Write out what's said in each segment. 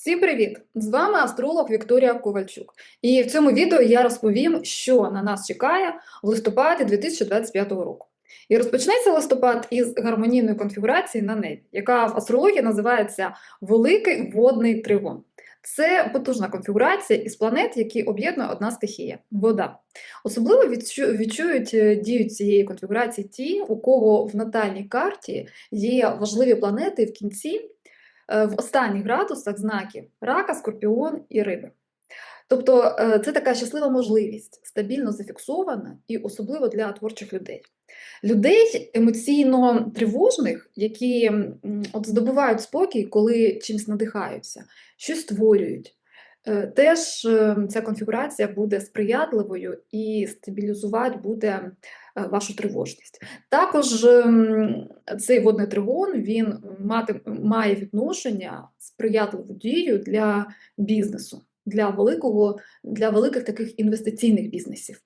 Всім привіт! З вами астролог Вікторія Ковальчук. І в цьому відео я розповім, що на нас чекає в листопаді 2025 року. І розпочнеться листопад із гармонійної конфігурації на небі, яка в астрології називається Великий водний тригон. Це потужна конфігурація із планет, які об'єднує одна стихія вода. Особливо відчу- відчують е, дію цієї конфігурації ті, у кого в натальній карті є важливі планети в кінці в останніх градусах знаків рака, скорпіон і риби. Тобто е, це така щаслива можливість, стабільно зафіксована і особливо для творчих людей. Людей емоційно тривожних, які от здобувають спокій, коли чимось надихаються, щось створюють. Е, Теж е, ця конфігурація буде сприятливою і стабілізувати буде е, вашу тривожність. Також цей водний тригон він мати, має відношення сприятливу дію для бізнесу, для великого, для великих таких інвестиційних бізнесів.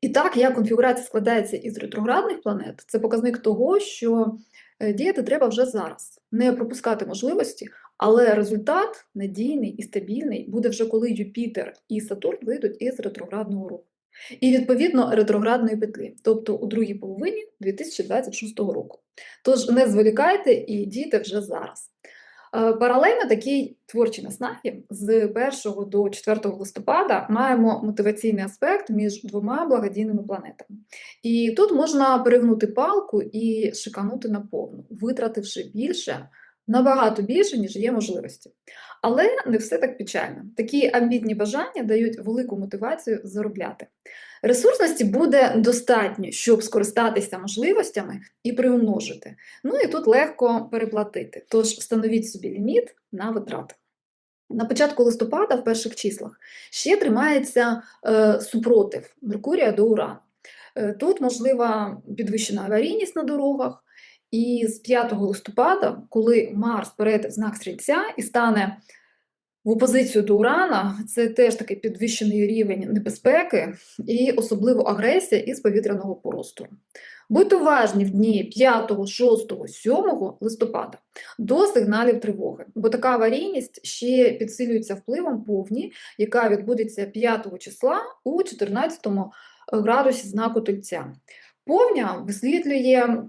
І так, як конфігурація складається із ретроградних планет, це показник того, що діяти треба вже зараз, не пропускати можливості, але результат надійний і стабільний буде вже коли Юпітер і Сатурн вийдуть із ретроградного руху. І відповідно ретроградної петлі, тобто у другій половині 2026 року. Тож не зволікайте і дійте вже зараз. Е, Паралельно такій творчій наснагі з 1 до 4 листопада маємо мотиваційний аспект між двома благодійними планетами. І тут можна перегнути палку і шиканути наповну, витративши більше, набагато більше, ніж є можливості. Але не все так печально. Такі амбітні бажання дають велику мотивацію заробляти. Ресурсності буде достатньо, щоб скористатися можливостями і приумножити. Ну і тут легко переплатити. Тож встановіть собі ліміт на витрати. На початку листопада, в перших числах, ще тримається е, супротив Меркурія до Урану. Е, тут можлива підвищена аварійність на дорогах. І з 5 листопада, коли Марс перейде в знак стрільця і стане в опозицію до Урана, це теж такий підвищений рівень небезпеки і особливо агресія із повітряного простору. Будьте уважні в дні 5, 6, 7 листопада до сигналів тривоги, бо така аварійність ще підсилюється впливом повні, яка відбудеться 5 числа у 14 градусі знаку Тельця. Повня висвітлює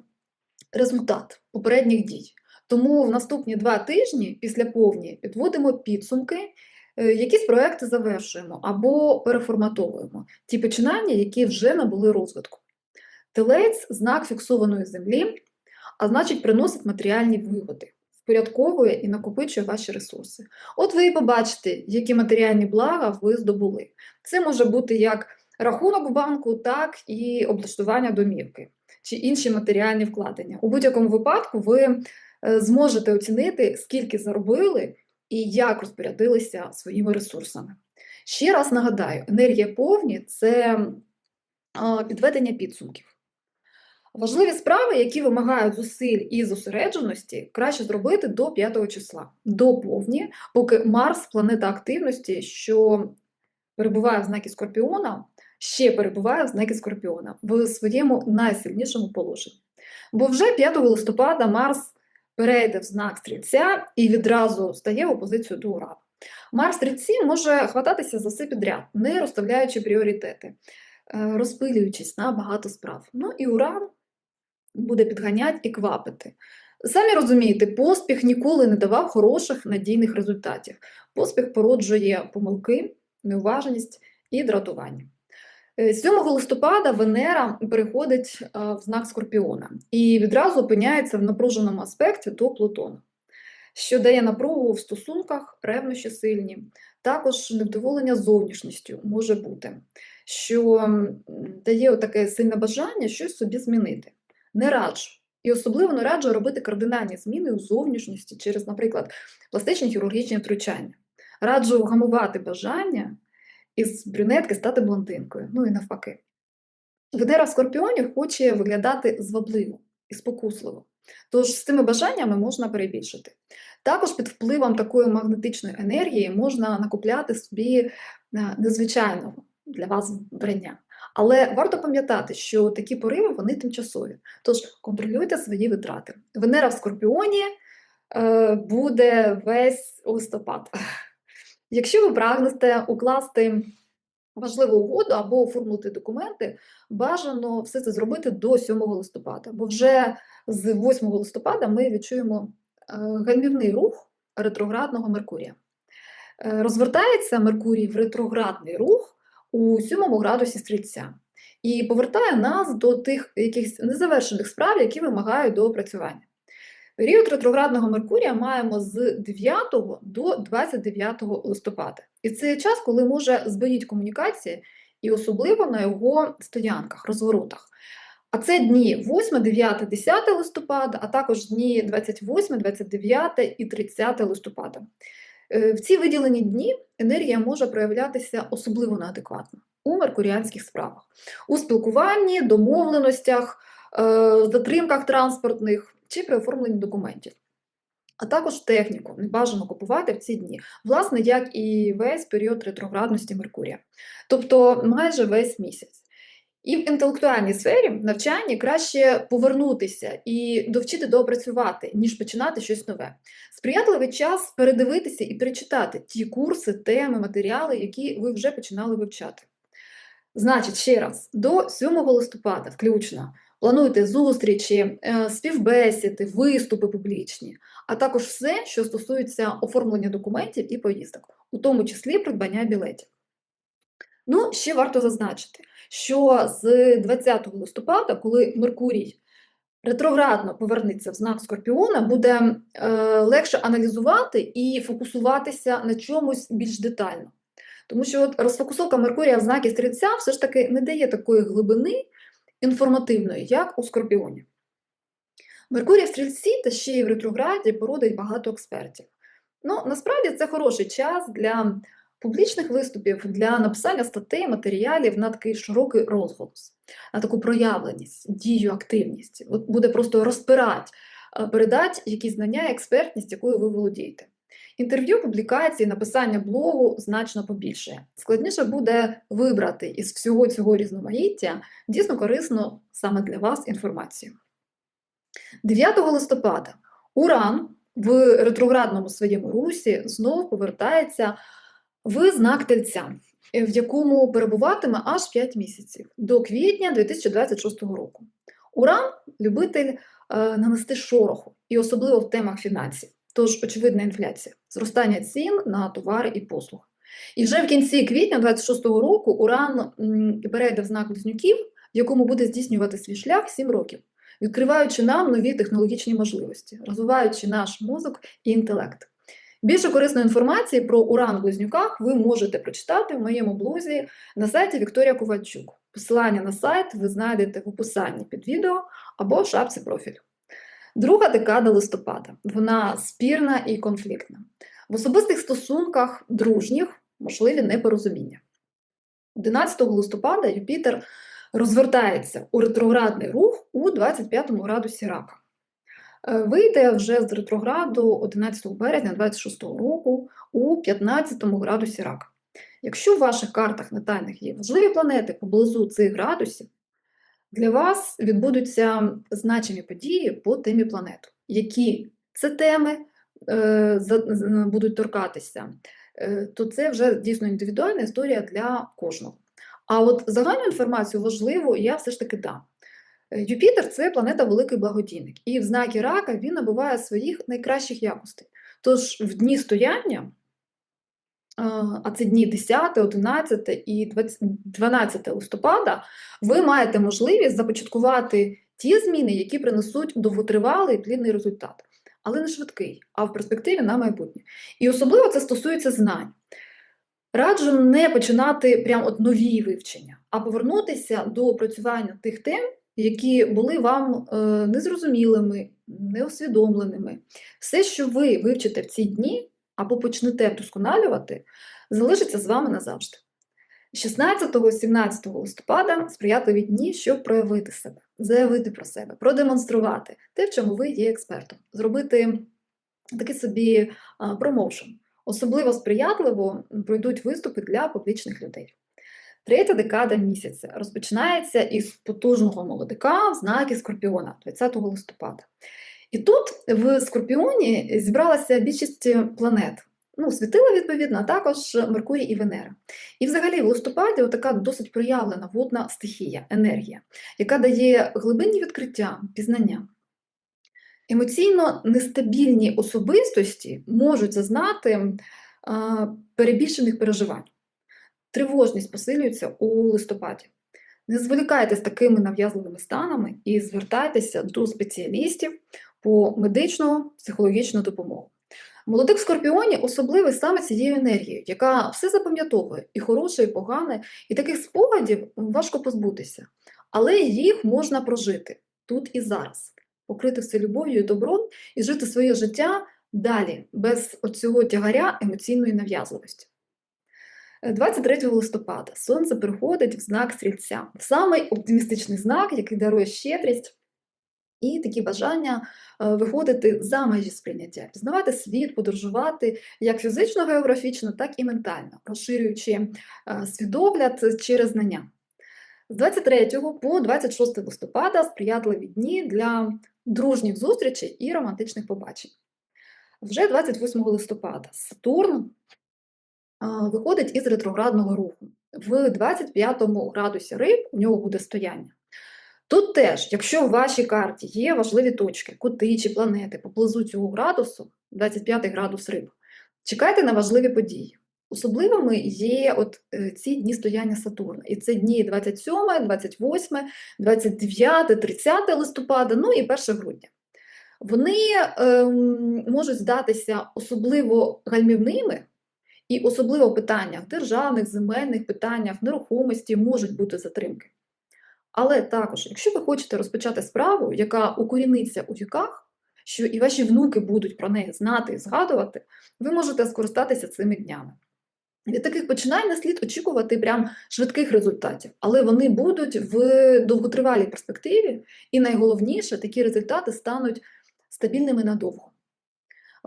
результат попередніх дій. Тому в наступні два тижні після повні підводимо підсумки, е, якісь проекти завершуємо або переформатовуємо ті починання, які вже набули розвитку. Телець знак фіксованої землі, а значить, приносить матеріальні вигоди, впорядковує і накопичує ваші ресурси. От ви і побачите, які матеріальні блага ви здобули. Це може бути як рахунок в банку, так і облаштування домівки чи інші матеріальні вкладення. У будь-якому випадку ви е, зможете оцінити, скільки заробили і як розпорядилися своїми ресурсами. Ще раз нагадаю, енергія повні це підведення підсумків. Важливі справи, які вимагають зусиль і зосередженості, краще зробити до 5 числа, до повні, поки Марс, планета активності, що перебуває в знакі Скорпіона, ще перебуває в знакі Скорпіона в своєму найсильнішому положенні. Бо вже 5 листопада Марс перейде в знак стрільця і відразу стає в опозицію до Урану. Марс стрільці може хвататися за все підряд, не розставляючи пріоритети, е, розпилюючись на багато справ. Ну і Уран буде підганяти і квапити. Самі розумієте, поспіх ніколи не давав хороших надійних результатів. Поспіх породжує помилки, неуважність і дратування. Е, 7 листопада Венера переходить е, в знак Скорпіона і відразу опиняється в напруженому аспекті до Плутона, що дає напругу в стосунках, ревнощі сильні, також невдоволення зовнішністю може бути, що дає таке сильне бажання щось собі змінити. Не раджу. І особливо не раджу робити кардинальні зміни у зовнішності через, наприклад, пластичні хірургічні втручання. Раджу вгамувати бажання із брюнетки стати блондинкою, ну і навпаки. Венера в Скорпіоні хоче виглядати звабливо і спокусливо. Тож з цими бажаннями можна перебільшити. Також під впливом такої магнетичної енергії можна накупляти собі е, незвичайного для вас вбрання. Але варто пам'ятати, що такі пориви вони тимчасові. Тож контролюйте свої витрати. Венера в Скорпіоні е, буде весь листопад. Якщо ви прагнете укласти важливу угоду або оформити документи, бажано все це зробити до 7 листопада, бо вже з 8 листопада ми відчуємо е, гальмівний рух ретроградного Меркурія. Е, Розвертається Меркурій в ретроградний рух у 7 градусі стрільця і повертає нас до тих якихось незавершених справ, які вимагають доопрацювання. Період ретроградного Меркурія маємо з 9 до 29 листопада. І це час, коли може збоїть комунікації, і особливо на його стоянках, розворотах. А це дні 8, 9, 10 листопада, а також дні 28, 29 і 30 листопада. Е, В ці виділені дні енергія може проявлятися особливо неадекватно у меркуріанських справах, у спілкуванні, домовленостях, е, затримках транспортних чи при оформленні документів. А також техніку не бажано купувати в ці дні, власне, як і весь період ретроградності Меркурія, тобто майже весь місяць. І в інтелектуальній сфері навчанні краще повернутися і довчити доопрацювати, ніж починати щось нове. Сприятливий час передивитися і перечитати ті курси, теми, матеріали, які ви вже починали вивчати. Значить, ще раз, до 7 листопада включно плануйте зустрічі, е, співбесіди, виступи публічні, а також все, що стосується оформлення документів і поїздок, у тому числі придбання білетів. Ну, ще варто зазначити, що з 20 листопада, коли Меркурій ретроградно повернеться в знак Скорпіона, буде е, легше аналізувати і фокусуватися на чомусь більш детально. Тому що от розфокусовка Меркурія в знакі стрільця все ж таки не дає такої глибини інформативної, як у Скорпіоні. Меркурій в стрільці та ще й в ретрограді породить багато експертів. Ну, насправді це хороший час для публічних виступів, для написання статей, матеріалів на такий широкий розголос, на таку проявленість, дію, активність. От буде просто розпирати, е, передати якісь знання, експертність, якою ви володієте. Інтерв'ю, публікації, написання блогу значно побільшає. Складніше буде вибрати із всього цього різноманіття дійсно корисну саме для вас інформацію. 9 листопада Уран в ретроградному своєму русі знов повертається в знак Тельця, е, в якому перебуватиме аж 5 місяців до квітня 2026 року. Уран любитель е, нанести шороху, і особливо в темах фінансів. Тож, очевидна інфляція, зростання цін на товари і послуги. І вже в кінці квітня 26-го року Уран перейде в знак близнюків, в якому буде здійснювати свій шлях 7 років, відкриваючи нам нові технологічні можливості, розвиваючи наш мозок і інтелект. Більше корисної інформації про Уран в близнюках ви можете прочитати в моєму блозі на сайті Вікторія Ковальчук. Посилання на сайт ви знайдете в описанні під відео або в шапці профілю. Друга декада листопада. Вона спірна і конфліктна. В особистих стосунках дружніх можливі непорозуміння. 11 листопада Юпітер розвертається у ретроградний рух у 25 градусі рака. Е, Вийде вже з ретрограду 11 березня 26 року у 15 градусі рака. Якщо в ваших картах натальних є важливі планети поблизу цих градусів, для вас відбудуться значимі події по темі планету. Які це теми е, будуть торкатися, е, то це вже дійсно індивідуальна історія для кожного. А от загальну інформацію важливу я все ж таки дам. Е, Юпітер це планета великий благодійник, і в знакі рака він набуває своїх найкращих якостей. Тож в дні стояння, а, це дні 10, 11 і 12 листопада, ви маєте можливість започаткувати ті зміни, які принесуть довготривалий плідний результат, але не швидкий, а в перспективі на майбутнє. І особливо це стосується знань. Раджу не починати прям от нові вивчення, а повернутися до опрацювання тих тем, які були вам е, незрозумілими, неусвідомленими. Все, що ви вивчите в ці дні або почнете вдосконалювати, залишиться з вами назавжди. 16-17 листопада сприятливі дні, щоб проявити себе, заявити про себе, продемонструвати те, в чому ви є експертом, зробити такий собі промоушен. Особливо сприятливо пройдуть виступи для публічних людей. Третя декада місяця розпочинається із потужного молодика в знакі Скорпіона 20 листопада. І тут в Скорпіоні зібралася більшість планет. Ну, світила, відповідно, а також Меркурій і Венера. І взагалі в листопаді така досить проявлена водна стихія, енергія, яка дає глибинні відкриття, пізнання. Емоційно нестабільні особистості можуть зазнати а, перебільшених переживань. Тривожність посилюється у листопаді. Не зволікайте з такими нав'язливими станами і звертайтеся до спеціалістів по медичну психологічну допомогу. Молодик в скорпіоні особливий саме цією енергією, яка все запам'ятовує і хороше, і погане, і таких спогадів важко позбутися, але їх можна прожити тут і зараз, покрити все любов'ю і добром і жити своє життя далі, без оцього тягаря емоційної нав'язливості. 23 листопада сонце приходить в знак стрільця, в самий оптимістичний знак, який дарує щедрість і такі бажання е, виходити за межі сприйняття, пізнавати світ, подорожувати як фізично, географічно, так і ментально, розширюючи е, свідогляд через знання. З 23 по 26 листопада сприятливі дні для дружніх зустрічей і романтичних побачень. Вже 28 листопада Сатурн виходить із ретроградного руху. В 25 градусі риб у нього буде стояння. Тут теж, якщо в вашій карті є важливі точки, кути чи планети поблизу цього градусу, 25 градус риб, чекайте на важливі події. Особливими є от е, ці дні стояння Сатурна. І це дні 27, 28, 29, 30 листопада, ну і 1 грудня. Вони ем, можуть здатися особливо гальмівними, і особливо в питаннях державних, земельних питаннях, нерухомості можуть бути затримки. Але також, якщо ви хочете розпочати справу, яка укоріниться у віках, що і ваші внуки будуть про неї знати і згадувати, ви можете скористатися цими днями. Від таких починань не слід очікувати прям швидких результатів, але вони будуть в довготривалій перспективі, і найголовніше, такі результати стануть стабільними надовго.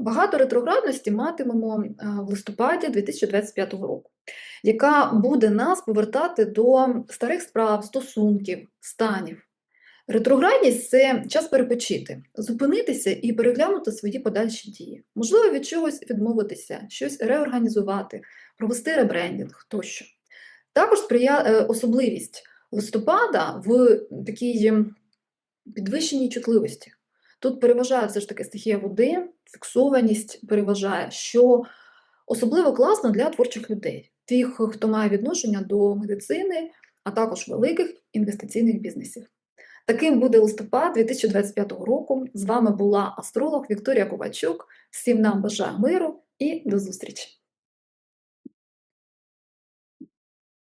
Багато ретроградності матимемо е, в листопаді 2025 року, яка буде нас повертати до старих справ, стосунків, станів. Ретроградність це час перепочити, зупинитися і переглянути свої подальші дії. Можливо, від чогось відмовитися, щось реорганізувати, провести ребрендінг тощо. Також сприя... Е, особливість листопада в такій підвищеній чутливості. Тут переважає все ж таки стихія води, фіксованість переважає, що особливо класно для творчих людей, тих, хто має відношення до медицини, а також великих інвестиційних бізнесів. Таким буде листопад 2025 року. З вами була астролог Вікторія Ковальчук. Всім нам бажаю миру і до зустрічі!